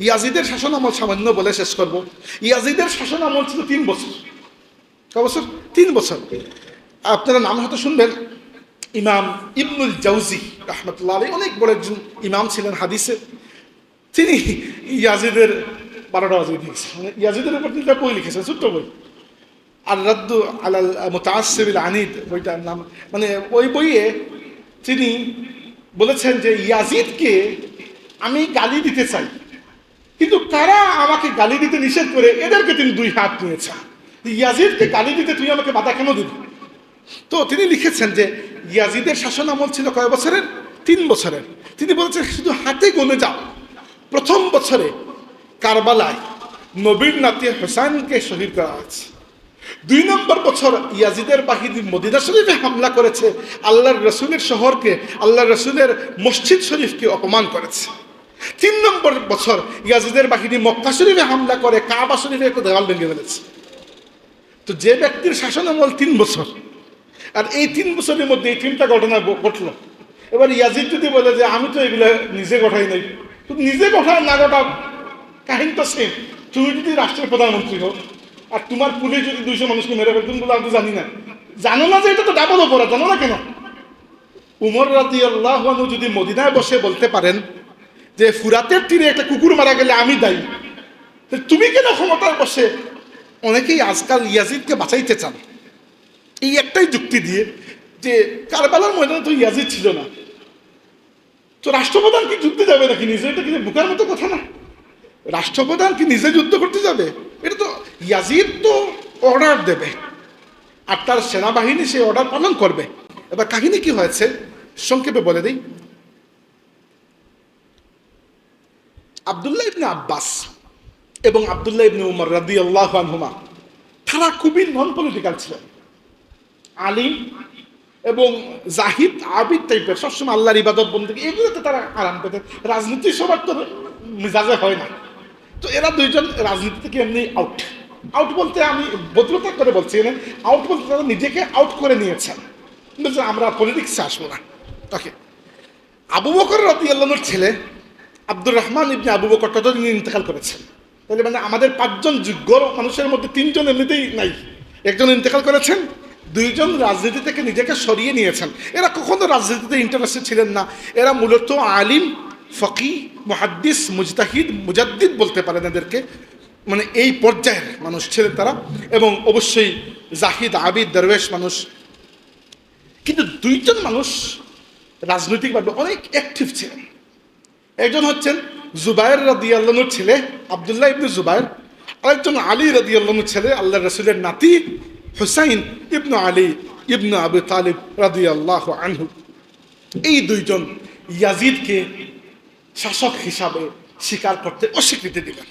ইয়াজিদের শাসন আমল সামান্য বলে শেষ করব। ইয়াজিদের শাসন আমল ছিল তিন বছর। ক বছর? তিন বছর। আপনারা নাম হয়তো শুনবেন, ইমাম ইবনুল জাউজি রহমতুল্লাহ আলী অনেক বড় একজন ইমাম ছিলেন হাদিসে। তিনি ইয়াজিদের, বারোটা ওয়াজিদ লিখেছেন মানে ইয়াজিদের উপর তিনটা বই লিখেছেন, ছোট্ট বই। আর রাদ্দু আলাল মুতাসিবিল আনিদ, বইটার নাম। মানে ওই বইয়ে তিনি বলেছেন যে ইয়াজিদকে আমি গালি দিতে চাই। কিন্তু কারা আমাকে গালি দিতে নিষেধ করে এদেরকে তিনি দুই হাত নিয়েছেন ইয়াজিদকে গালি দিতে তুই আমাকে বাধা কেন দিবি তো তিনি লিখেছেন যে, ইয়াজিদের শাসন আমল ছিল কয় বছরের? তিন বছরের। তিনি বলেছেন, শুধু হাতে গনে যাও। প্রথম বছরে কারবালায় নবীর নাতি হোসাইনকে শহীদ করা হয়েছে। দুই নম্বর বছর ইয়াজিদের বাহিনী মদিনা শরীফে হামলা করেছে। আল্লাহর রসুলের শহরকে, আল্লাহর রসুলের মসজিদ শরীফকে অপমান করেছে। তিন নম্বর বছর ইয়াজিদের বাহিনী মক্কা শরীফে হামলা করে, কাবা শরীফে দেওয়াল ভেঙে ফেলেছে। তো যে ব্যক্তির শাসনামল তিন বছর, আর এই তিন বছরের মধ্যে এই তিনটা ঘটনা ঘটলো। এবার ইয়াজিদ যদি বলে যে, আমি তো এগুলো নিজে ঘটাই নাই। তো নিজে ঘটা না ঘটা কাহিনী তো সেম তুমি যদি রাষ্ট্রের প্রধানমন্ত্রী হো আর তোমার পুলিশ যদি দুইশো মানুষকে মেরে তুমি বলে, আমি জানি না। জানো না যে এটা তো ডাবল অপরাধ, জানো না কেন? উমর রাতি আল্লাহ যদি মদিনায় বসে বলতে পারেন যে ফুরাতের তীরে একটা কুকুর মারা গেলে আমি দায়ী। তুমি কেন ক্ষমতায় বসে? অনেকেই আজকাল ইয়াজিদকে বাঁচাইতে চান। এই একটাই যুক্তি দিয়ে যে কারবালার ময়দানে তো ইয়াজিদ ছিল না। তো রাষ্ট্রপ্রধান কি যুদ্ধে যাবে নাকি নিজে? এটা কিন্তু বুকার মতো কথা না? রাষ্ট্রপ্রধান কি নিজে যুদ্ধ করতে যাবে? এটা তো ইয়াজিদ তো অর্ডার দেবে। আর তার সেনাবাহিনী সেই অর্ডার পালন করবে। এবার কাহিনী কি হয়েছে? সংক্ষেপে বলে দিই। আবদুল্লাহ ইবনে আব্বাস এবং আবদুল্লাহ ইবনে উমর রাদি আল্লাহ আনহুমা, তারা খুবই নন পলিটিক্যাল ছিলেন। আলিম এবং জাহিদ, আবিদ টাইপের সবসময় আল্লাহর ইবাদত বন্ধু এগুলোতে তারা আরাম পেতেন। রাজনীতি সবার তো মিজাজে হয় না। তো এরা দুইজন রাজনীতি থেকে এমনি আউট আউট বলতে আমি ভদ্রতা করে বলছি আউট বলতে তারা নিজেকে আউট করে নিয়েছেন। বলছেন আমরা পলিটিক্সে আসব না। ওকে। আবু বকর রতি আল্লাহর ছেলে আব্দুর রহমান ইবনে আবু বকর ততদিন ইন্তেকাল করেছেন। তাহলে মানে আমাদের পাঁচজন যোগ্য মানুষের মধ্যে তিনজন এমনিতেই নাই। একজন ইন্তেকাল করেছেন, দুইজন রাজনীতি থেকে নিজেকে সরিয়ে নিয়েছেন। এরা কখনো রাজনীতিতে ইন্টারেস্টেড ছিলেন না। এরা মূলত আলিম, ফকি, মুহাদ্দিস, মুজতাহিদ, মুজাদ্দিদ বলতে পারেন এদেরকে। মানে এই পর্যায়ের মানুষ ছিলেন তারা এবং অবশ্যই জাহিদ, আবিদ, দরবেশ মানুষ। কিন্তু দুইজন মানুষ রাজনৈতিকভাবে অনেক অ্যাক্টিভ ছিলেন। একজন হচ্ছেন জুবায়ের রাদি আল্লাহর ছেলে, আবদুল্লাহ ইবনু জুবায়ের আরেকজন আলী রাদি আল্লাহর ছেলে আল্লাহ রসুলের নাতি হুসাইন ইবনু আলী ইবনু আবু তালিব রাদি আল্লাহ আনহু। এই দুইজন ইয়াজিদকে শাসক হিসাবে স্বীকার করতে অস্বীকৃতি দিলেন।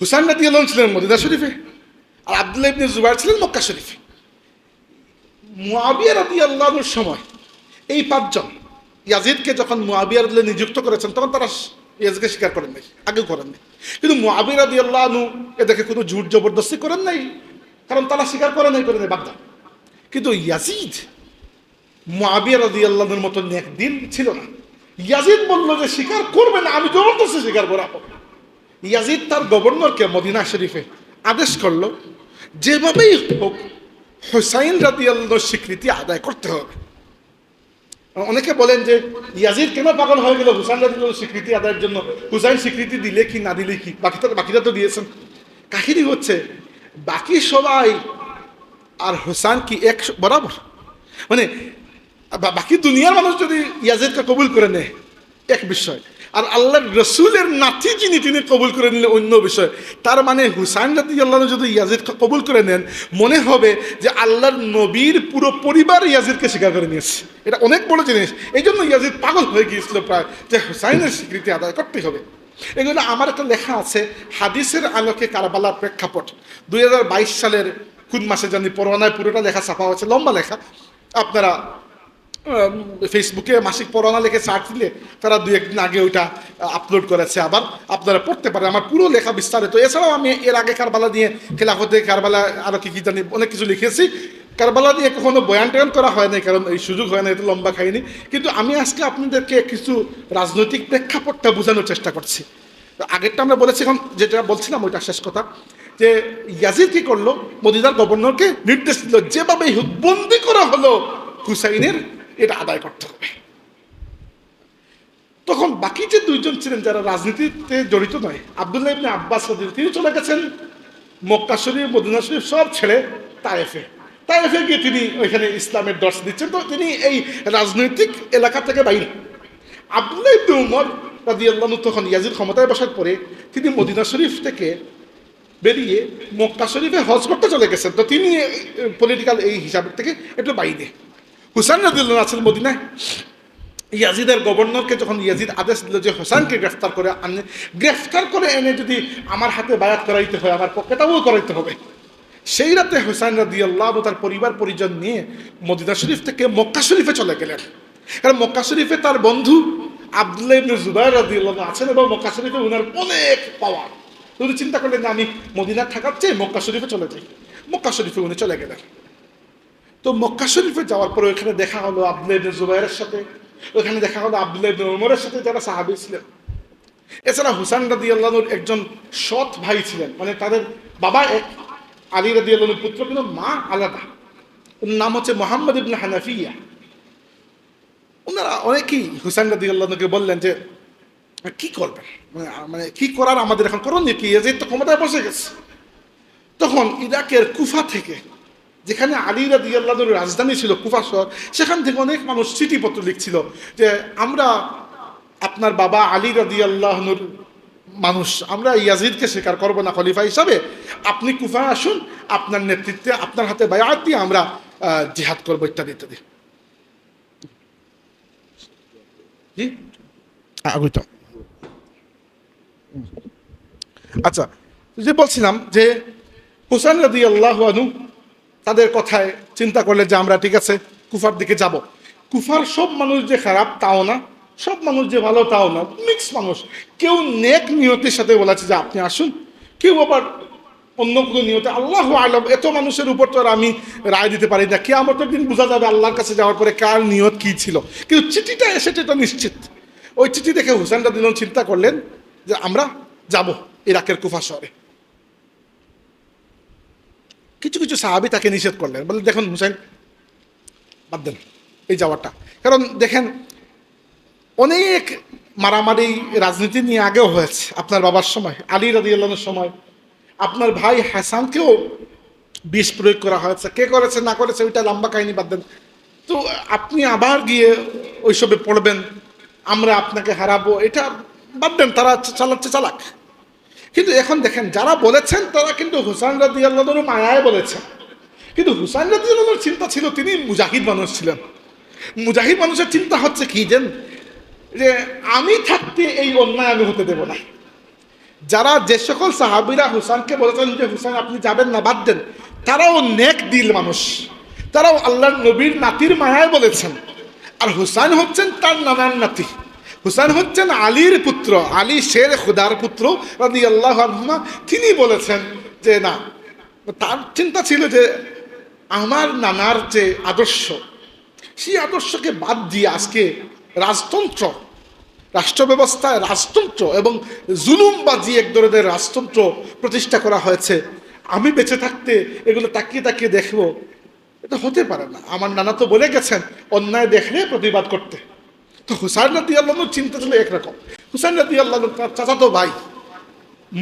হুসাইন রাদি আল্লাহ ছিলেন মদিনা শরীফে, আর আবদুল্লাহ ইবনে জুবায়ের ছিলেন মক্কা শরীফে। মুয়াবিয়া রাদি আল্লাহর সময় এই পাঁচজন ইয়াজিদকে যখন মুয়াবিয়া রাদিয়াল্লাহু নিযুক্ত করেছেন, তখন তারা ইয়াজিদকে স্বীকার করেন নাই, আগেও করেন নাই। কিন্তু মুয়াবিয়া রাদি আল্লাহ এদেরকে কোনো জোর জবরদস্তি করেন নাই, কারণ তারা স্বীকার করে নাই করে নাই বাগদা কিন্তু ইয়াজিদ মুয়াবিয়া রাদি আল্লাহর মতো নেক দিন ছিল না। ইয়াজিদ বলল যে, স্বীকার করবে না, আমি জবরদস্তি স্বীকার করাবো ইয়াজিদ তার গভর্নরকে মদিনা শরীফে আদেশ করল, যেভাবেই হোক, হুসাইন রাদি স্বীকৃতি আদায় করতে হবে। অনেকে বলেন যে ইয়াজিদ কেন পাগল হয়ে গেল? হুসাইন রাদিউল্লাহর স্বীকৃতি আদায়ের জন্য। হুসাইন স্বীকৃতি দিলে কি, না দিলে কি? বাকি তো বাকিরা তো দিয়েছেন। কাহিনী হচ্ছে, বাকি সবাই আর হুসাইন কি এক বরাবর? মানে বাকি দুনিয়ার মানুষ যদি ইয়াজিদকে কবুল করে নেয়, এক বিষয়। আর আল্লাহর রসুলের নাতি যিনি, তিনি কবুল করে নিলে অন্য বিষয়। তার মানে হুসাইন রাতি আল্লাহ যদি ইয়াজিদকে কবুল করে নেন, মনে হবে যে আল্লাহর নবীর পুরো পরিবার ইয়াজিদকে স্বীকার করে নিয়েছে। এটা অনেক বড় জিনিস। এই জন্য ইয়াজিদ পাগল হয়ে গিয়েছিল প্রায় যে হুসাইনের স্বীকৃতি আদায় করতে হবে। এগুলো আমার একটা লেখা আছে, হাদিসের আলোকে কারবালার প্রেক্ষাপট। দুই হাজার বাইশ সালের কোন মাসে জানি পরোয়ানায় পুরোটা লেখা ছাপা হয়েছে লম্বা লেখা। আপনারা ফেসবুকে মাসিক পড়ানা লিখে সার্চ দিলে তারা দুই একদিন আগে ওইটা আপলোড করেছে। আবার আপনারা পড়তে পারেন। আমার পুরো লেখা বিস্তারিত। এছাড়াও আমি এর আগে কারবালা নিয়ে, খেলাফতে কারবালা আরও কি কি জানি, অনেক কিছু লিখেছি। কারবালা নিয়ে কখনো বয়ান টয়ান করা হয় নাই, কারণ এই সুযোগ হয় না এটা লম্বা খাইনি কিন্তু আমি আজকে আপনাদেরকে কিছু রাজনৈতিক প্রেক্ষাপটটা বোঝানোর চেষ্টা করছি। আগেরটা আমরা বলেছি এখন যেটা বলছিলাম, ওইটা শেষ কথা। যে ইয়াজিদ কি করল? মদিনার গভর্নরকে নির্দেশ দিল, যেভাবে বন্দি করা হলো, হুসাইনের এটা আদায় করতে হবে। তখন বাকি যে দুইজন ছিলেন যারা রাজনীতিতে জড়িত নয়, আবদুল্লাহ ইবনে আব্বাস তিনি চলে গেছেন মক্কা শরীফ, মদিনা শরীফ, সব ছেড়ে তায়েফে। তায়েফে গিয়ে তিনি ওইখানে ইসলামের দর্শ দিচ্ছেন। তো তিনি এই রাজনৈতিক এলাকা থেকে বাইরে। আবদুল্লাহ ইবনে উমর রাদিয়াল্লাহু তখন ইয়াজিদ ক্ষমতায় বসার পরে তিনি মদিনা শরীফ থেকে বেরিয়ে মক্কা শরীফে হজ করতে চলে গেছেন। তো তিনি পলিটিক্যাল এই হিসাব থেকে একটু বাইরে। হুসান রাদিয়াল্লাহু আছেন মদিনায়। ইয়াজিদের গভর্নরকে যখন ইয়াজিদ আদেশ দিল যে হোসানকে গ্রেফতার করে আনে, গ্রেফতার করে এনে যদি আমার হাতে বায়াত করাইতে হয়, আমার পক্ষেটাও করাইতে হবে। সেই রাতে হোসাইন রাদি আল্লাহ তার পরিবার পরিজন নিয়ে মদিনা শরীফ থেকে মক্কা শরীফে চলে গেলেন। কারণ মক্কা শরীফে তার বন্ধু আবদুল্লাহ ইবনে জুবাইর রাদি আল্লাহ আছেন এবং মক্কা শরীফে ওনার অনেক পাওয়ার। উনি চিন্তা করলেন যে আমি মদিনা থাকার চেয়ে মক্কা শরীফে চলে যাই, মক্কা শরীফে উনি চলে গেলেন। তো মক্কা শরীফে যাওয়ার পরে ওখানে দেখা হলো আবদুল্লাহ ইবনে জুবাইরের সাথে ওখানে দেখা হলো আবদুল্লাহ ওমরের সাথে যারা সাহাবি ছিলেন। এছাড়া হুসান রাদি আল্লাহর একজন সৎ ভাই ছিলেন মানে তাদের বাবা এক, আলী রাদি আল্লাহর পুত্র কিন্তু মা আলাদা। ওর নাম হচ্ছে মোহাম্মদ ইবনে হানাফিয়া। ওনারা অনেকেই হুসাইন রাদি আল্লাহকে বললেন যে, কি করবেন? মানে মানে কি করার আমাদের এখন করণীয় কি? যে তো ক্ষমতায় বসে গেছে। তখন ইরাকের কুফা থেকে যেখানে আলী রাদি আল্লাহর রাজধানী ছিল কুফা শহর, সেখান থেকে অনেক মানুষ চিঠিপত্র লিখছিল যে আমরা আপনার বাবা আলী রাদি আল্লাহনুর মানুষ, আমরা ইয়াজিদকে স্বীকার করব না খলিফা হিসাবে। আপনি কুফা আসুন, আপনার নেতৃত্বে, আপনার হাতে বায়াত দিয়ে আমরা জিহাদ করব ইত্যাদি ইত্যাদি। আগুইতাম আচ্ছা যে বলছিলাম যে হুসান রাদি আল্লাহ তাদের কথায় চিন্তা করলে যে আমরা ঠিক আছে, কুফার দিকে যাব। কুফার সব মানুষ যে খারাপ, তাও না। সব মানুষ যে ভালো, তাও না। মিক্স মানুষ। কেউ নেক নিয়তের সাথে বলেছে যে আপনি আসুন। কেউ আবার অন্য কোনো নিয়তে, আল্লাহ আলম, এত মানুষের উপর তো আর আমি রায় দিতে পারি না। কে আমার তো দিন বোঝা যাবে আল্লাহর কাছে যাওয়ার পরে কার নিয়ত কী ছিল। কিন্তু চিঠিটা এসেছে এটা নিশ্চিত। ওই চিঠি দেখে হুসেন রাদিন চিন্তা করলেন যে আমরা যাব ইরাকের কুফা শহরে। কিছু কিছু সাহাবি তাকে নিষেধ করলেন। বলে দেখুন হুসেন বাদ দেন এই যাওয়াটা। কারণ দেখেন, অনেক মারামারি রাজনীতি নিয়ে আগেও হয়েছে আপনার বাবার সময়, আলী রাদি আল্লাহর সময়। আপনার ভাই হাসানকেও বিষ প্রয়োগ করা হয়েছে। কে করেছে, না করেছে, ওইটা লম্বা কাহিনী, বাদ দেন। তো আপনি আবার গিয়ে ওইসবে পড়বেন, আমরা আপনাকে হারাবো, এটা বাদ দেন, তারা চালাচ্ছে চালাক। কিন্তু এখন দেখেন, যারা বলেছেন তারা কিন্তু হুসাইন রাদি আল্লাহর মায়ায় বলেছেন। কিন্তু হুসাইন রাদি আল্লাহর চিন্তা ছিল, তিনি মুজাহিদ মানুষ ছিলেন। মুজাহিদ মানুষের চিন্তা হচ্ছে কি যেন যে আমি থাকতে এই অন্যায় আমি হতে দেব না। যারা যে সকল সাহাবিরা হুসানকে বলেছেন যে, হুসাইন, আপনি যাবেন না, বাদ দেন। তারাও নেক দিল মানুষ। তারাও আল্লাহর নবীর নাতির মায়ায় বলেছেন। আর হুসাইন হচ্ছেন তার নানার নাতি। হুসাইন হচ্ছেন আলীর পুত্র, আলী শের খুদার পুত্র রাদি আল্লাহ আনহুমা। তিনি বলেছেন যে, না। তার চিন্তা ছিল যে, আমার নানার যে আদর্শ, সেই আদর্শকে বাদ দিয়ে আজকে রাজতন্ত্র রাষ্ট্র ব্যবস্থায় রাজতন্ত্র এবং জুলুমবাজি এক ধরনের রাজতন্ত্র প্রতিষ্ঠা করা হয়েছে। আমি বেঁচে থাকতে এগুলো তাকিয়ে তাকিয়ে দেখব। এটা হতে পারে না। আমার নানা তো বলে গেছেন, অন্যায় দেখলে প্রতিবাদ করতে। তো হুসাইন রাদি আল্লাহর চিন্তা ছিল একরকম। হুসাইন রাদি আল্লাহ তার চাচাতো ভাই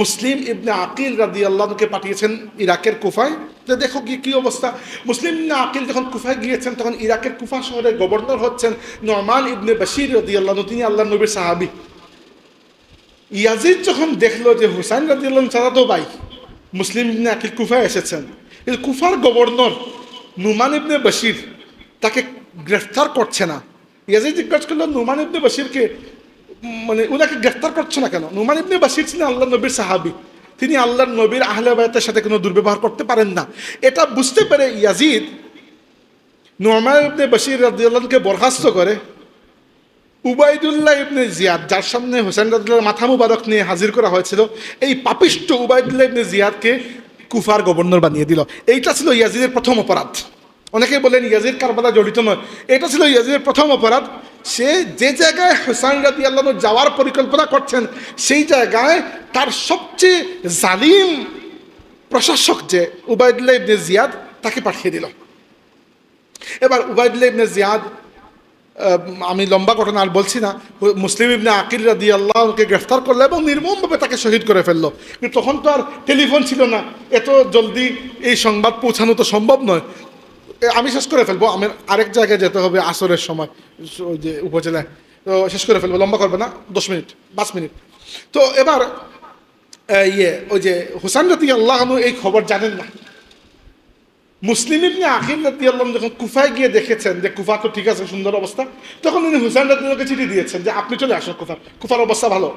মুসলিম ইবনে আকিল রাদি আল্লাহকে পাঠিয়েছেন ইরাকের কুফায়। যে দেখো কি কি অবস্থা? মুসলিম ইবনে আকিল যখন কুফায় গিয়েছেন, তখন ইরাকের কুফা শহরের গভর্নর হচ্ছেন নরমান ইবনে বাশির রাদি আল্লাহ তিনি আল্লাহ নবীর সাহাবি। ইয়াজিদ যখন দেখল যে হুসাইন রাদি আল্লাহ চাচাতো ভাই মুসলিম ইবনে আকিল কুফায় এসেছেন কুফার গভর্নর নুমান ইবনে বাশির তাকে গ্রেফতার করছে না। ইয়াজিদ জিজ্ঞাসা করল নুমান ইবনে বাশিরকে মানে ওনাকে গ্রেফতার করছে না কেন? নুমান ইবনে বাশির ছিলেন আল্লাহ নবীর সাহাবি, তিনি আল্লাহর নবীর আহলে বায়তের সাথে কোনো দুর্ব্যবহার করতে পারেন না। এটা বুঝতে পেরে ইয়াজিদ নুমান ইবনে বাশির রাদিয়াল্লাহকে বরখাস্ত করে উবাইদুল্লাহ ইবনে জিয়াদ, যার সামনে হোসেন রাদিল্লাহ মাথা মুবারক নিয়ে হাজির করা হয়েছিল, এই পাপিষ্ট উবাইদুল্লাহ ইবনে জিয়াদকে কুফার গভর্নর বানিয়ে দিল। এইটা ছিল ইয়াজিদের প্রথম অপরাধ। অনেকেই বলেন ইয়াজিদ কারবালা জড়িত নয়। এটা ছিল ইয়াজিদের প্রথম অপরাধ। সে যে জায়গায় হুসাইন রাদি আল্লাহ যাওয়ার পরিকল্পনা করছেন, সেই জায়গায় তার সবচেয়ে জালিম প্রশাসক যে উবায়দুল্লাহ ইবনে জিয়াদ, তাকে পাঠিয়ে দিল। এবার উবায়দুল্লাহ ইবনে জিয়াদ আমি লম্বা ঘটনা আর বলছি না, মুসলিম ইবনে আকির রাদি আল্লাহকে গ্রেফতার করল এবং নির্মমভাবে তাকে শহীদ করে ফেলল। কিন্তু তখন তো আর টেলিফোন ছিল না। এত জলদি এই সংবাদ পৌঁছানো তো সম্ভব নয়। আমি শেষ করে ফেলব। আমার আরেক জায়গায় যেতে হবে আসরের সময় ওই যে উপজেলায়। তো শেষ করে ফেলব, লম্বা করবে না, দশ মিনিট, পাঁচ মিনিট। তো এবার ইয়ে ওই যে হুসান রাতি আল্লাহ এই খবর জানেন না। মুসলিম ইবনে আখির রাতি আল্লাহ যখন কুফায় গিয়ে দেখেছেন যে কুফা তো ঠিক আছে, সুন্দর অবস্থা, তখন তিনি হুসাইন রাতিকে চিঠি দিয়েছেন যে আপনি চলে আসুন কুফা, কুফার অবস্থা ভালো।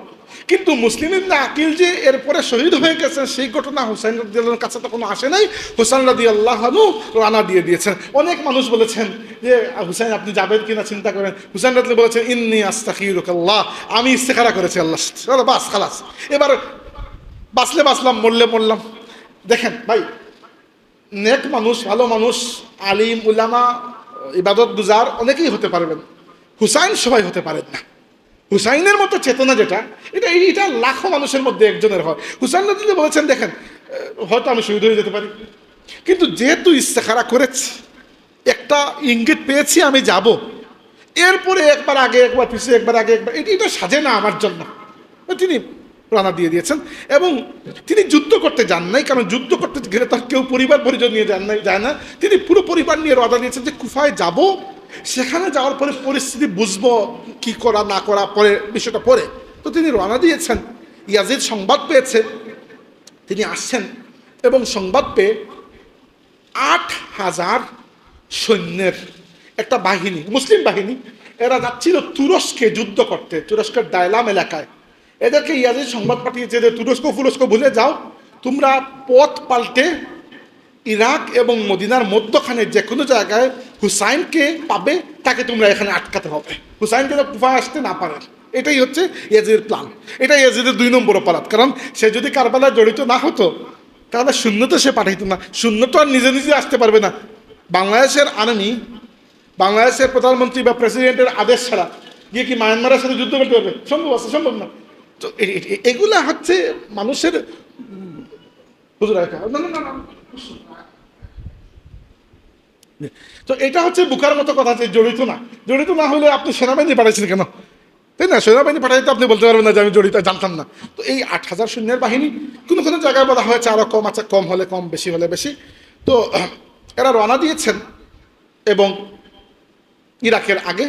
কিন্তু মুসলিম ইবনে আকিল যে এরপরে শহীদ হয়ে গেছেন, সেই ঘটনা হুসাইন রাদি আল্লাহর কাছে তো কোনো আসে নাই। হুসাইন রাদি আল্লাহনু রানা দিয়ে দিয়েছেন। অনেক মানুষ বলেছেন যে, হুসাইন, আপনি যাবেন কিনা চিন্তা করেন। হুসাইন রাদি বলেছেন, ইন্নি আস্তাকিরুকাল্লাহ আমি ইস্তেখারা করেছি, আল্লাহ বাস, খালাস। এবার বাঁচলে বাঁচলাম মরলে মরলাম। দেখেন, ভাই নেক মানুষ, ভালো মানুষ, আলিম, উলামা, ইবাদত গুজার অনেকেই হতে পারবেন। হুসাইন সবাই হতে পারেন না। হুসাইনের মতো চেতনা যেটা, এটা এটা লাখো মানুষের মধ্যে একজনের হয়। হুসাইন নদী বলেছেন, দেখেন হয়তো আমি শহীদ হয়ে যেতে পারি। কিন্তু যেহেতু ইস্তেখারা করেছি, একটা ইঙ্গিত পেয়েছি আমি যাব। এরপরে একবার আগে, একবার পিছিয়ে, একবার আগে, একবার এটা এটা সাজে না আমার জন্য। তিনি প্রাণা দিয়ে দিয়েছেন। এবং তিনি যুদ্ধ করতে যান নাই, কারণ যুদ্ধ করতে গেলে তার কেউ পরিবার পরিজন নিয়ে যান নাই, যায় না। তিনি পুরো পরিবার নিয়ে রওনা দিয়েছেন যে, কুফায় যাব, সেখানে যাওয়ার পরে পরিস্থিতি বুঝব কি করা, না করা, পরে বিষয়টা পরে। তো তিনি রওনা দিয়েছেন, ইয়াজিদ সংবাদ পেয়েছে, তিনি আসছেন এবং সংবাদ পেয়ে আট হাজার সৈন্যের একটা বাহিনী, মুসলিম বাহিনী, এরা যাচ্ছিল তুরস্কে যুদ্ধ করতে, তুরস্কের ডায়লাম এলাকায়। এদেরকে ইয়াজিদ সংবাদ পাঠিয়েছে যে তুরস্ক, ফুরস্ক ভুলে যাও, তোমরা পথ পাল্টে ইরাক এবং মদিনার মধ্যখানে যে কোনো জায়গায় হুসাইনকে পাবে, তাকে তোমরা এখানে আটকাতে হবে। হুসাইন যেন কুফায় আসতে না পারে। এটাই হচ্ছে ইয়াজিদের প্ল্যান এটা ইয়াজিদের দুই নম্বর অপরাধ। কারণ সে যদি কারবালায় জড়িত না হতো, তাহলে শূন্য তো সে পাঠাইতো না। শূন্য তো আর নিজে নিজে আসতে পারবে না। বাংলাদেশের আর্মি, বাংলাদেশের প্রধানমন্ত্রী বা প্রেসিডেন্টের আদেশ ছাড়া গিয়ে কি মায়ানমারের সাথে যুদ্ধ করতে পারবে? সম্ভব আছে, সম্ভব না। তো এগুলা হচ্ছে মানুষের তো এটা হচ্ছে বুকার মতো কথা যে জড়িত না। জড়িত না হলে আপনি সেনাবাহিনী পাঠাইছেন কেন? তাই না? সেনাবাহিনী পাঠাইতে আপনি বলতে পারবেন না যে আমি জড়িত, জানতাম না। তো এই আট হাজার সৈন্যের বাহিনী, কোনো কোনো জায়গায় বলা হয়েছে আরও কম আছে, কম হলে কম, বেশি হলে বেশি। তো এরা রওনা দিয়েছেন এবং ইরাকের আগে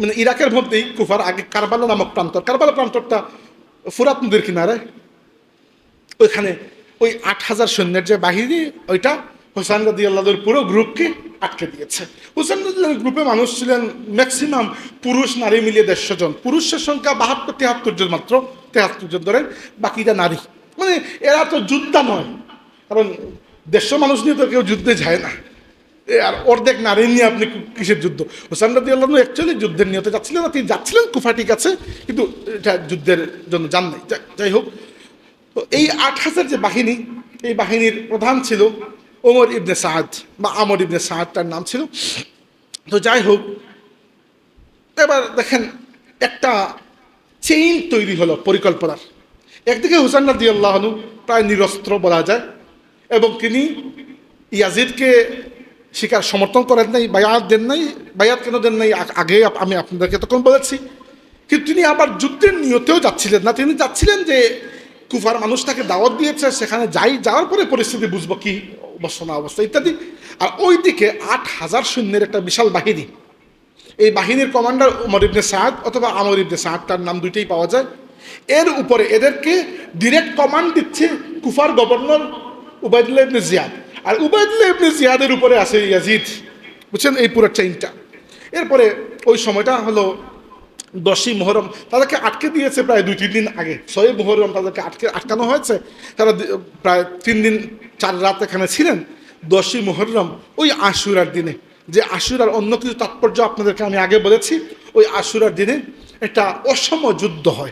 মানে ইরাকের মধ্যেই কুফার আগে কারবালা নামক প্রান্তর কারবালা প্রান্তরটা ফুরাত নদীর কিনারে। ওইখানে ওই আট হাজার সৈন্যের যে বাহিনী, ওইটা হোসেন রাদি আল্লাহর পুরো গ্রুপকে আটকে দিয়েছে। হোসেন রাদিয়াল্লাহর গ্রুপে মানুষ ছিলেন ম্যাক্সিমাম পুরুষ, নারী মিলিয়ে দেড়শো জন। পুরুষের সংখ্যা বাহাত্তর, তেহাত্তর জন মাত্র, তেহাত্তর জন ধরেন বাকিটা নারী। মানে এরা তো যোদ্ধা নয়, কারণ দেড়শো মানুষ নিয়ে তো কেউ যুদ্ধে যায় না। আর অর্ধেক নারী নিয়ে আপনি কিসের যুদ্ধ? হোসেন রাদি আল্লাহ অ্যাকচুয়ালি যুদ্ধের নিয়তে যাচ্ছিলেন না তিনি যাচ্ছিলেন কুফা, ঠিক আছে, কিন্তু এটা যুদ্ধের জন্য যান নাই। যাই হোক, তো এই আট হাজার যে বাহিনী, এই বাহিনীর প্রধান ছিল ওমর ইবনে সাহাদ বা আমর ইবনে সাহাদ তার নাম ছিল। তো যাই হোক, এবার দেখেন একটা চেইন তৈরি হলো পরিকল্পনার। একদিকে হুসান রাদি আল্লাহনু প্রায় নিরস্ত্র বলা যায়, এবং তিনি ইয়াজিদকে শিকার সমর্থন করেন নাই, বায়াত দেন নাই, বায়াত কেন দেন নাই? আগে আমি আপনাদেরকে তখন বলেছি। কিন্তু তিনি আবার যুদ্ধের নিয়তেও যাচ্ছিলেন না। তিনি যাচ্ছিলেন যে কুফার মানুষ তাকে দাওয়াত দিয়েছে, সেখানে যাই, যাওয়ার পরে পরিস্থিতি বুঝব কি অবস্থা, না অবস্থা, ইত্যাদি। আর ওইদিকে আট হাজার সৈন্যের একটা বিশাল বাহিনী। এই বাহিনীর কমান্ডার উমর ইবনে সাদ অথবা আমর ইবনে সাদ, তার নাম দুইটাই পাওয়া যায়। এর উপরে এদেরকে ডিরেক্ট কমান্ড দিচ্ছে কুফার গভর্নর উবায়দুল্লাহ ইবনে জিয়াদ। আর উবায়দুল্লাহ ইবনে জিয়াদের উপরে আছে ইয়াজিদ। বুঝছেন? এই পুরো চেইনটা এরপরে ওই সময়টা হলো দশই মোহরম তাদেরকে আটকে দিয়েছে প্রায় দুই, তিন দিন আগে। ছয় মোহরম তাদেরকে আটকে, আটকানো হয়েছে। তারা প্রায় তিন দিন, চার রাত এখানে ছিলেন। দশই মোহরম ওই আশুরার দিনে। যে আশুরার অন্য কিছু তাৎপর্য আপনাদেরকে আমি আগে বলেছি, ওই আশুরার দিনে একটা অসম যুদ্ধ হয়।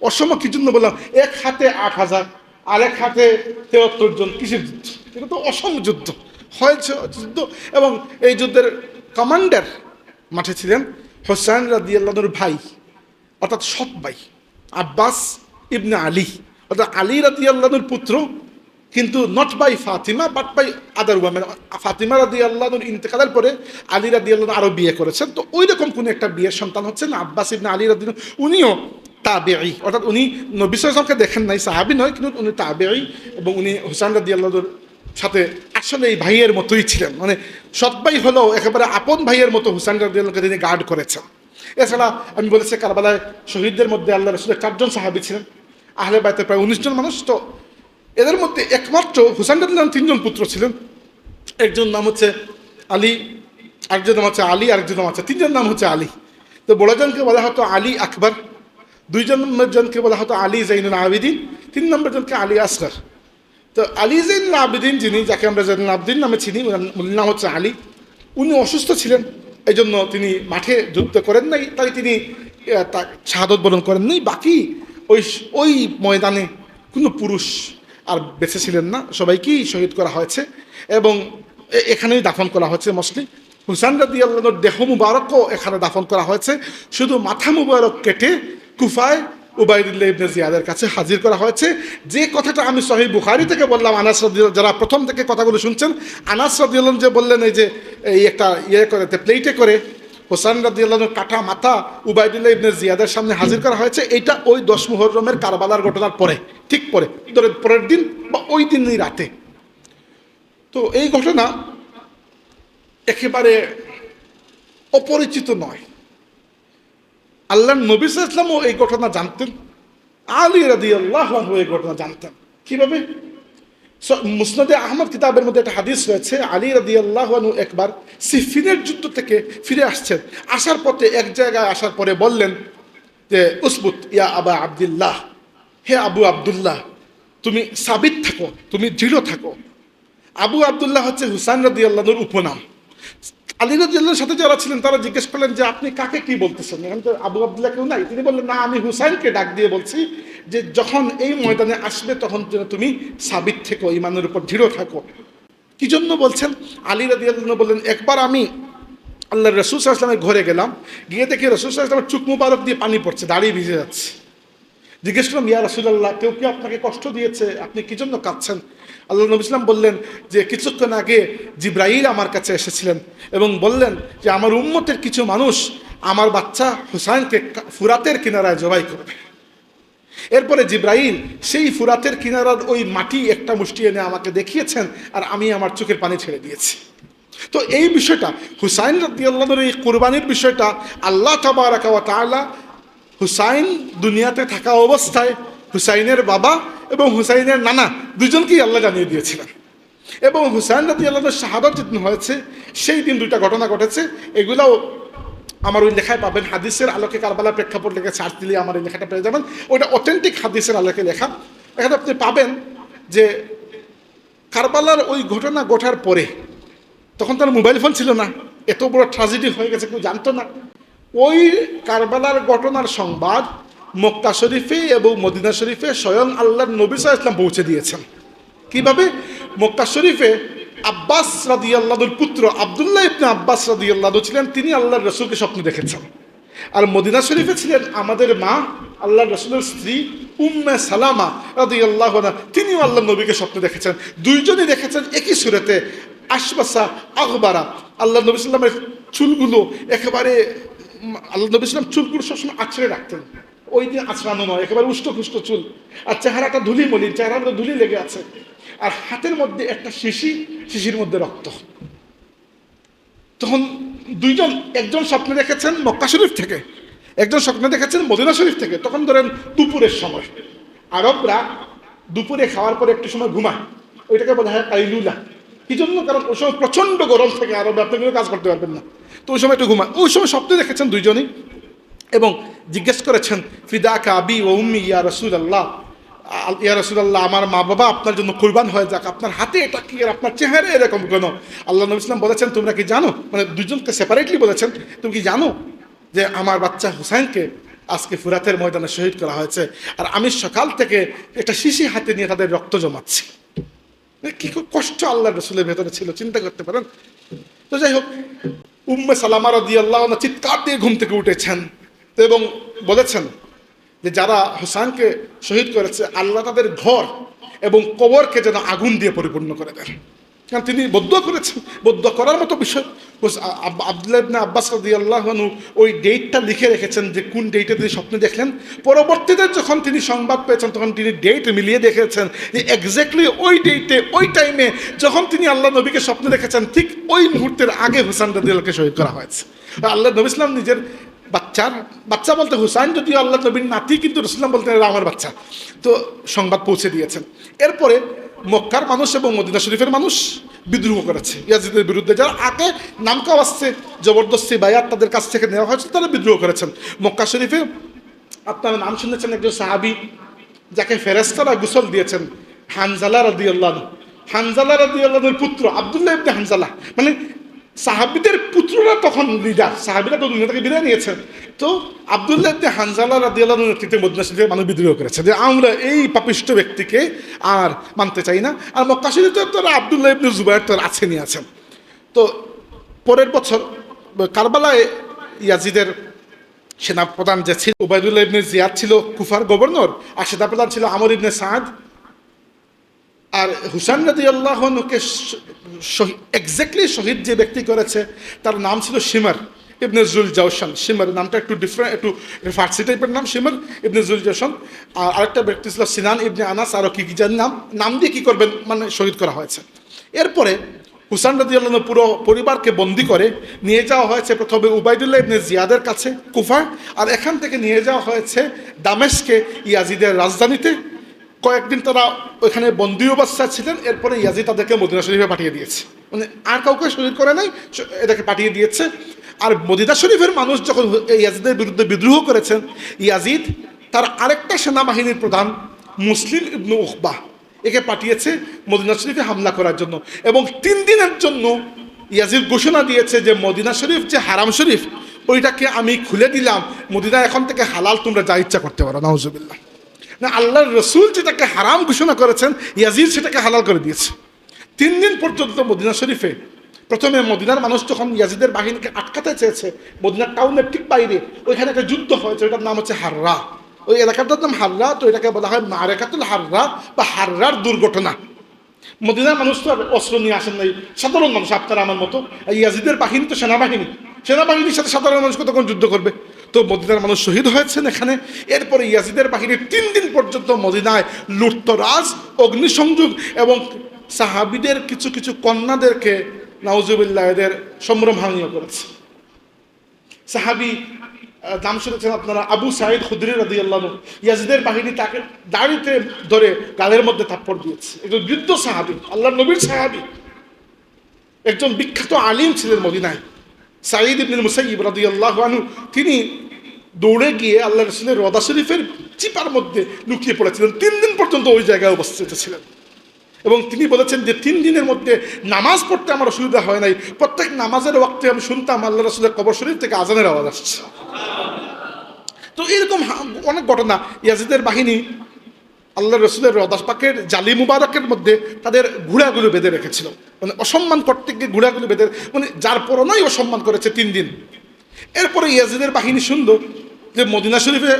অসম কি জন্য বললাম? এক হাতে আট হাজার আর এক হাতে তেহাত্তর জন কিসের যুদ্ধ? এটা তো অসম যুদ্ধ হয়েছে যুদ্ধ। এবং এই যুদ্ধের কমান্ডার মাঠে ছিলেন হোসাইন রাদি আল্লাহর ভাই, অর্থাৎ সৎ ভাই, আব্বাস ইবনে আলী। অর্থাৎ আলী রাদি আল্লাহর পুত্র কিন্তু not by Fatima but by other women Fatima রাদি আল্লাহর ইন্তেকালের পরে আলী রাদি আল্লাহ আরও বিয়ে করেছেন। তো ওই রকম কোনো একটা বিয়ের সন্তান হচ্ছেন আব্বাস ইবনে আলী রাদি উনিও তাবেই অর্থাৎ উনি নবী সালামকে দেখেন নাই, সাহাবি নয়, কিন্তু উনি তাবেই এবং উনি হুসান রাদি আল্লাহর সাথে আসলে এই ভাইয়ের মতোই ছিলেন। মানে সৎ ভাই হলেও একেবারে আপন ভাইয়ের মতো হুসান রাদি আল্লাহকে তিনি গার্ড করেছেন। এছাড়া আমি বলেছি কারবালায় শহীদদের মধ্যে আল্লাহ রসুলের চারজন সাহাবি ছিলেন। আহলে বাইতে প্রায় উনিশজন মানুষ। তো এদের মধ্যে একমাত্র হুসাইন রাদিল্লাহ তিনজন পুত্র ছিলেন। একজন নাম হচ্ছে আলী, আরেকজন নাম হচ্ছে আলী, আরেকজন নাম হচ্ছে তিনজন নাম হচ্ছে আলী। তো বড়জনকে বলা হতো আলী আকবর, দুইজন জনকে বলা হতো আলী জাইনুল আবিদিন, তিন নম্বর জনকে আলী আসগর। তো আলী জাইনুল আবিদিন যিনি, যাকে আমরা জাইনুল আবিদিন নামে চিনি মূল নাম হচ্ছে আলী। উনি অসুস্থ ছিলেন এই জন্য তিনি মাঠে যুদ্ধ করেন নাই, তাই তিনি শাহাদত বরণ করেন বাকি ওই ওই ময়দানে কোনো পুরুষ আর বেঁচে ছিলেন না। সবাইকেই শহীদ করা হয়েছে এবং এখানেই দাফন করা হয়েছে মসলি হুসান রাদি আল্লাহর দেহ মুবারকও এখানে দাফন করা হয়েছে। শুধু মাথা মুবারক কেটে কুফায় উবাইদুল্লাহ ইবনে জিয়াদের কাছে হাজির করা হয়েছে। যে কথাটা আমি সহি বুখারি থেকে বললাম, আনাস যারা প্রথম থেকে কথাগুলো শুনছেন, আনাস রাদিয়াল্লাহু যে বললেন, এই যে এই একটা ইয়ে করে প্লেটে করে হোসান রাদিয়াল্লাহর কাটা মাথা উবাইদুল্লাহ ইবনে জিয়াদের সামনে হাজির করা হয়েছে এটা ওই দশ মুহররমের কারবালার ঘটনার পরে, ঠিক পরে ধরে পরের দিন বা ওই দিনই রাতে। তো এই ঘটনা একেবারে অপরিচিত নয়। আল্লাহ নবী ইসলামও এই ঘটনা জানতেন, আলী রাদি আল্লাহ এই ঘটনা জানতেন। কীভাবে? মুসনাদে আহমদ কিতাবের মধ্যে একটা হাদিস রয়েছে, আলী রাদি আল্লাহনু একবার সিফিনের যুদ্ধ থেকে ফিরে আসছেন। আসার পথে এক জায়গায় আসার পরে বললেন যে, উসবুত ইয়া আবা আবদুল্লাহ, হে আবু আবদুল্লাহ, তুমি সাবিত থাকো, তুমি দৃঢ় থাকো। আবু আবদুল্লাহ হচ্ছে হুসান রাদি আল্লাহর উপনাম। আলী রাজি সাথে যারা ছিলেন, তারা জিজ্ঞেস করলেন যে আপনি কাকে কি বলতেছেন? এখন তো আবু আবদুল্লাহ কেউ নাই। তিনি বললেন, না, আমি হুসাইনকে ডাক দিয়ে বলছি যে যখন এই ময়দানে আসবে, তখন যেন তুমি সাবিত থেকো ইমানের উপর দৃঢ় থাকো। কি জন্য বলছেন? আলী রাজি বললেন, একবার আমি আল্লাহ রসুল আসলামের ঘরে গেলাম, গিয়ে দেখি রসুল আসলামের চুক মুবারক দিয়ে পানি পড়ছে দাঁড়িয়ে ভিজে যাচ্ছে। জিজ্ঞেস করলাম, ইয়া রসুল্লাহ কেউ কি আপনাকে কষ্ট দিয়েছে? আপনি কি জন্য কাঁদছেন? আল্লাহ নবী ইসলাম বললেন যে, কিছুক্ষণ আগে জিব্রাইল আমার কাছে এসেছিলেন এবং বললেন যে, আমার উম্মতের কিছু মানুষ আমার বাচ্চা হুসাইনকে ফুরাতের কিনারায় জবাই করবে। এরপরে জিব্রাইল সেই ফুরাতের কিনারার ওই মাটি একটা মুষ্টি এনে আমাকে দেখিয়েছেন আর আমি আমার চোখের পানি ছেড়ে দিয়েছি। তো এই বিষয়টা, হুসাইন রাদিয়াল্লাহর এই কোরবানির বিষয়টা আল্লাহ তাবারাকা ওয়া তাআলা হুসাইন দুনিয়াতে থাকা অবস্থায় হুসাইনের বাবা এবং হুসাইনের নানা দুজনকেই আল্লাহ জানিয়ে দিয়েছিলেন। এবং হুসাইন রাদি আল্লাহর শাহাদত যেদিন হয়েছে, সেই দিন দুইটা ঘটনা ঘটেছে। এগুলাও আমার ওই লেখায় পাবেন। হাদিসের আলোকে কারবালা প্রেক্ষাপট লেখা সার্চ দিলে আমার এই লেখাটা পেয়ে যাবেন। ওইটা অথেন্টিক হাদিসের আলোকে লেখা। এখানে আপনি পাবেন যে কারবালার ওই ঘটনা ঘটার পরে তখন তার মোবাইল ফোন ছিল না। এত বড় ট্রাজেডি হয়ে গেছে, কেউ জানতো না। ওই কারবালার ঘটনার সংবাদ মক্কা শরীফে এবং মদিনা শরীফে স্বয়ং আল্লাহর নবী আলাইহি ওয়াসাল্লাম পৌঁছে দিয়েছেন। কীভাবে? মক্কা শরীফে আব্বাস রাদি আল্লাহর পুত্র আবদুল্লাহ ইবনে আব্বাস রাদি আল্লাহ ছিলেন, তিনি আল্লাহর রসুলকে স্বপ্ন দেখেছেন। আর মদিনা শরীফে ছিলেন আমাদের মা আল্লাহ রসুলের স্ত্রী উম্মে সালামা রাদি আল্লাহ তিনিও আল্লাহ নবীকে স্বপ্ন দেখেছেন। দুইজনই দেখেছেন একই সুরেতে আশবাসা আখবারা আল্লাহ নবী সাল্লামের চুলগুলো একেবারে আল্লাহ নবী সাল্লাম চুলগুলো সবসময় আছড়ে রাখতেন। ওই দিন আছড়ানো নয়, একেবারে উষ্ট চুল। আর চেহারাটা ধুলি মলিন চেহারার মধ্যে ধুলি লেগে আছে। আর হাতের মধ্যে একটা শিশি, শিশির মধ্যে রক্ত। তখন দুইজন, একজন স্বপ্নে দেখেছেন মক্কা শরীফ থেকে, একজন স্বপ্নে দেখেছেন মদিনা শরীফ থেকে। তখন ধরেন দুপুরের সময়। আরবরা দুপুরে খাওয়ার পরে একটু সময় ঘুমায়। ওইটাকে বলা হয় কাইলুলা। কি জন্য? কারণ ওই সময় প্রচণ্ড গরম থেকে আরবে, আপনি কাজ করতে পারবেন না। তো ওই সময় একটু ঘুমায় ওই সময় স্বপ্নে দেখেছেন দুইজনই এবং জিজ্ঞেস করেছেন ফিদা কাবি ও উম্মি, ইয়া রসুল আল্লাহ ইয়া রসুল্লাহ আমার মা বাবা আপনার জন্য কোরবান হয়ে যাক, আপনার হাতে এটা কি, আর আপনার চেহারা এরকম কেন? আল্লাহ নবী ইসলাম বলেছেন, তোমরা কি জানো? মানে দুজনকে সেপারেটলি বলেছেন, তুমি কি জানো যে আমার বাচ্চা হুসাইনকে আজকে ফুরাতের ময়দানে শহীদ করা হয়েছে? আর আমি সকাল থেকে একটা শিশি হাতে নিয়ে তাদের রক্ত জমাচ্ছি। মানে কি কষ্ট আল্লাহ রসুলের ভেতরে ছিল, চিন্তা করতে পারেন? তো যাই হোক উম্মে সালামা আল্লাহ চিৎকার দিয়ে ঘুম থেকে উঠেছেন। এবং বলেছেন যে যারা হোসানকে শহীদ করেছে, আল্লাহ তাদের ঘর এবং কবরকে যেন আগুন দিয়ে পরিপূর্ণ করে দেন। কারণ তিনি বদ্ধ করেছেন। বদ্ধ করার মতো বিষয়। আবদুল্লাহ ইবনে আব্বাস রদি আল্লাহনু ওই ডেটটা লিখে রেখেছেন যে কোন ডেটে তিনি স্বপ্নে দেখলেন। পরবর্তীতে যখন তিনি সংবাদ পেয়েছেন, তখন তিনি ডেট মিলিয়ে দেখেছেন যে এক্স্যাক্টলি ওই ডেটে, ওই টাইমে যখন তিনি আল্লাহ নবীকে স্বপ্নে দেখেছেন, ঠিক ওই মুহূর্তের আগে হুসান রদিয়ালকে শহীদ করা হয়েছে। আল্লাহ নবী ইসলাম নিজের বাচ্চার, বাচ্চা বলতে হুসাইন যদিও আল্লাহ নবীর নাতি, কিন্তু রসুলাম বলতে আমার বাচ্চা। তো সংবাদ পৌঁছে দিয়েছেন। এরপরে মক্কার মানুষ এবং মদিনা শরীফের মানুষ বিদ্রোহ করেছে। ইয়াজিদের বিরুদ্ধে যারা আগে নামকাও আসছে জবরদস্তি বায়াত তাদের কাছ থেকে নেওয়া হয়েছে, তারা বিদ্রোহ করেছেন। মক্কা শরীফে আপনারা নাম শুনেছেন একজন সাহাবি, যাকে ফেরেস্তারা গুসল দিয়েছেন, হানজালা রদি আল্লাহ হানজালা রদি আল্লাহের পুত্র আবদুল্লাহ ইবনে হানজালা। মানে সাহাবিদের পুত্ররা তখন লিডার। সাহাবিরা তো দুনিয়া থেকে বিদায় নিয়েছেন তো আবদুল্লাহ হানজালা রাদিয়াল্লাহ নেতৃত্বে মদিনা শরীফে মানুষ বিদ্রোহ করেছে যে, আমরা এই পাপিষ্ট ব্যক্তিকে আর মানতে চাই না। আর মক্কা শরীফে তারা আবদুল্লাহ ইবনে জুবাইর তো আছেনই আছেন তো পরের বছর কারবালায় ইয়াজিদের সেনাপ্রধান যে ছিল, উবায়দুল্লাহ ইবনে জিয়াদ ছিল, কুফার গভর্নর, আর সেনাপ্রধান ছিল আমর ইবনে সাদ। আর হুসান রাজি আল্লাহনুকে এক্স্যাক্টলি শহীদ যে ব্যক্তি করেছে, তার নাম ছিল সিমার ইবনে জুল জাউসান সিমার নামটা একটু ডিফারেন্ট একটু ফার্সি টাইপের নাম সিমার ইবনে জুল আর আরেকটা ব্যক্তি ছিল সিনান ইবনে আনাস, আরও কি কি যার নাম। নাম দিয়ে কী করবেন? মানে শহীদ করা হয়েছে। এরপরে হুসান রাজি আল্লাহ পুরো পরিবারকে বন্দি করে নিয়ে যাওয়া হয়েছে প্রথমে উবাইদুল্লাহ ইবনে জিয়াদের কাছে কুফা আর এখান থেকে নিয়ে যাওয়া হয়েছে দামেশকে, ইয়াজিদের রাজধানীতে। কয়েকদিন তারা ওইখানে বন্দি অবস্থায় ছিলেন, এরপরে ইয়াজিদ তাদেরকে মদিনা শরীফে পাঠিয়ে দিয়েছে। মানে আর কাউকে শহীদ করে নাই এটাকে পাঠিয়ে দিয়েছে। আর মদিনা শরীফের মানুষ যখন ইয়াজিদের বিরুদ্ধে বিদ্রোহ করেছেন, ইয়াজিদ তার আরেকটা সেনাবাহিনীর প্রধান মুসলিম ইবনু উকবাহ একে পাঠিয়েছে মদিনা শরীফে হামলা করার জন্য। এবং তিন দিনের জন্য ইয়াজিদ ঘোষণা দিয়েছে যে মদিনা শরীফ যে হারাম শরীফ, ওইটাকে আমি খুলে দিলাম। মদিনা এখন থেকে হালাল, তোমরা যা ইচ্ছা করতে পারো, নাউজুবিল্লাহ। না, আল্লাহর রসুল যেটাকে হারাম ঘোষণা করেছেন, ইয়াজিদ সেটাকে হালাল করে দিয়েছে। তিন দিন পর্যন্ত মদিনা শরীফে, প্রথমে মদিনার মানুষ যখন ইয়াজিদের বাহিনীকে আটকাতে চেয়েছে, মদিনার টাউনের ঠিক বাইরে, ওইখানে একটা যুদ্ধ হয়েছে, ওইটার নাম হচ্ছে হাররা। ওই এলাকাটার নাম হাররা, তো এটাকে বলা হয় মারেকাতুল হাররা বা হাররার দুর্ঘটনা। মদিনার মানুষ তো অস্ত্র নিয়ে আসেন নাই। সাধারণ মানুষ, আপনারা আমার মতো। ইয়াজিদের বাহিনী তো সেনাবাহিনী। সেনাবাহিনীর সাথে সাধারণ মানুষ কতক্ষণ যুদ্ধ করবে? তো মদিনার মানুষ শহীদ হয়েছেন এখানে। এরপরে ইয়াজিদের বাহিনী তিন দিন পর্যন্ত মদিনায় লুটতরাজ, অগ্নিসংযোগ এবং সাহাবিদের কিছু কিছু কন্যাদেরকে নাউজুবিল্লাহ এদের সম্ভ্রমহানীয় করেছে। সাহাবি নাম শুনেছেন আপনারা, আবু সাইদ খুদ্রি রাদি আল্লাহ ইয়াজিদের বাহিনী তাকে দাড়িতে ধরে গালের মধ্যে থাপ্পড় দিয়েছে। একজন বৃদ্ধ সাহাবি আল্লাহ নবীর সাহাবি। একজন বিখ্যাত আলিম ছিলেন মদিনায়। সাঈদ ইবনুল মুসাইব রাদিয়াল্লাহু আনহু, তিনি দৌড়ে গিয়ে আল্লাহ রসুলের রদা শরীফের চিপার মধ্যে লুকিয়ে পড়েছিলেন। তিন দিন পর্যন্ত ওই জায়গায় উপস্থিত ছিলেন। এবং তিনি বলেছেন যে, তিন দিনের মধ্যে নামাজ পড়তে আমার অসুবিধা হয় নাই। প্রত্যেক নামাজের ওয়াক্তে আমি শুনতাম আল্লাহ রসুলের কবর শরীফ থেকে আজানের আওয়াজ আসছে। তো এরকম অনেক ঘটনা। ইয়াজিদের বাহিনী আল্লাহ রসুলের রদাস পাকের জালি মুবারকের মধ্যে তাদের ঘোড়াগুলো বেঁধে রেখেছিল। মানে অসম্মান করতে গিয়ে ঘোড়াগুলো বেঁধে মানে যার পরনাই অসম্মান করেছে তিন দিন। এরপরে ইয়াজিদের বাহিনী শুনল যে মদিনা শরীফে,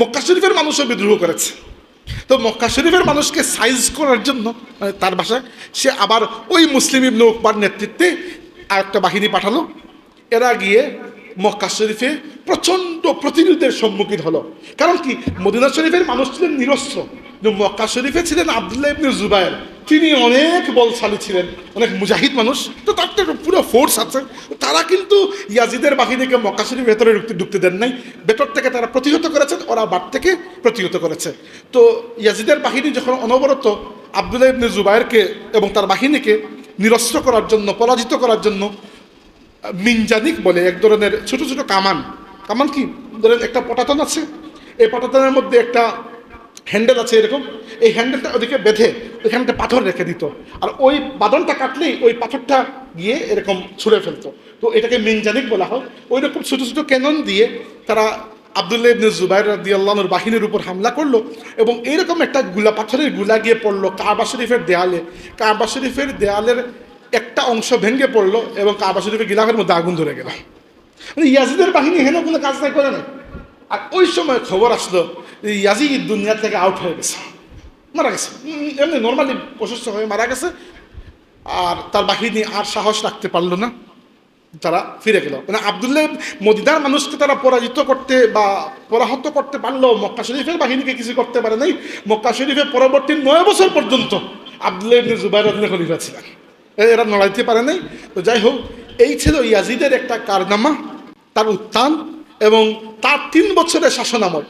মক্কা শরীফের মানুষও বিদ্রোহ করেছে। তো মক্কা শরীফের মানুষকে সাইজ করার জন্য মানে তার ভাষায়, সে আবার ওই মুসলিম ইবনে উকবার নেতৃত্বে আর একটা বাহিনী পাঠালো। এরা গিয়ে মক্কা শরীফে প্রচণ্ড প্রতিরোধের সম্মুখীন হলো। কারণ কি? মদিনা শরীফের মানুষ ছিলেন নিরস্ত্র। মক্কা শরীফে ছিলেন আবদুল্লাহ ইবনে জুবায়ের। তিনি অনেক বলশালী ছিলেন, অনেক মুজাহিদ মানুষ। তো তার তো পুরো ফোর্স আছে। তারা কিন্তু ইয়াজিদের বাহিনীকে মক্কা শরীফ ভেতরে ঢুকতে ঢুকতে দেন নাই। ভেতর থেকে তারা প্রতিহত করেছেন, ওরা বাট থেকে প্রতিহত করেছে। তো ইয়াজিদের বাহিনী যখন অনবরত আবদুল্লাহ ইবনে জুবায়েরকে এবং তার বাহিনীকে নিরস্ত্র করার জন্য, পরাজিত করার জন্য, মিনজানিক বলে এক ধরনের ছোট ছোট কামান কামান কি? ধরেন একটা পটাতন আছে। এই পটাতনের মধ্যে একটা হ্যান্ডেল আছে এরকম। এই হ্যান্ডেলটা ওদিকে বেঁধে ওইখানে একটা পাথর রেখে দিত। আর ওই বাদনটা কাটলেই ওই পাথরটা গিয়ে এরকম ছুঁড়ে ফেলতো। তো এটাকে মিনজানিক বলা হয়। ওই রকম ছোটো ছোটো ক্যানন দিয়ে তারা আবদুল্লাহ ইবনে জুবাইর রাদিয়াল্লাহুর বাহিনীর উপর হামলা করল এবং এইরকম একটা গুলা, পাথরেরগুলা গিয়ে পড়ল কাবা শরীফের দেয়ালে। কাবা শরীফের দেয়ালের একটা অংশ ভেঙে পড়ল এবং কাবা শরীফের গিলাফের মধ্যে আগুন ধরে গেল। মানে ইয়াজিদের বাহিনী হেন কোনো কাজ নাই করে না আর ওই সময় খবর আসলো যে ইয়াজিদ দুনিয়া থেকে আউট হয়ে গেছে। মারা গেছে। এমনি নর্মালি অসুস্থ হয়ে মারা গেছে। আর তার বাহিনী আর সাহস রাখতে পারল না। তারা ফিরে গেল। মানে আবদুল্লাহ মদিনার মানুষকে তারা পরাজিত করতে বা পরাহত করতে পারল। মক্কা শরীফের বাহিনীকে কিছু করতে পারে নাই। মক্কা শরীফের পরবর্তী নয় বছর পর্যন্ত আবদুল্লাহ জুবাইর রাদিয়াল্লাহু খলিফা ছিলেন। এরা নড়াইতে পারে নাই। তো যাই হোক, এই ছিল ইয়াজিদের একটা কারনামা। তার উত্থান এবং তার তিন বছরের শাসনামল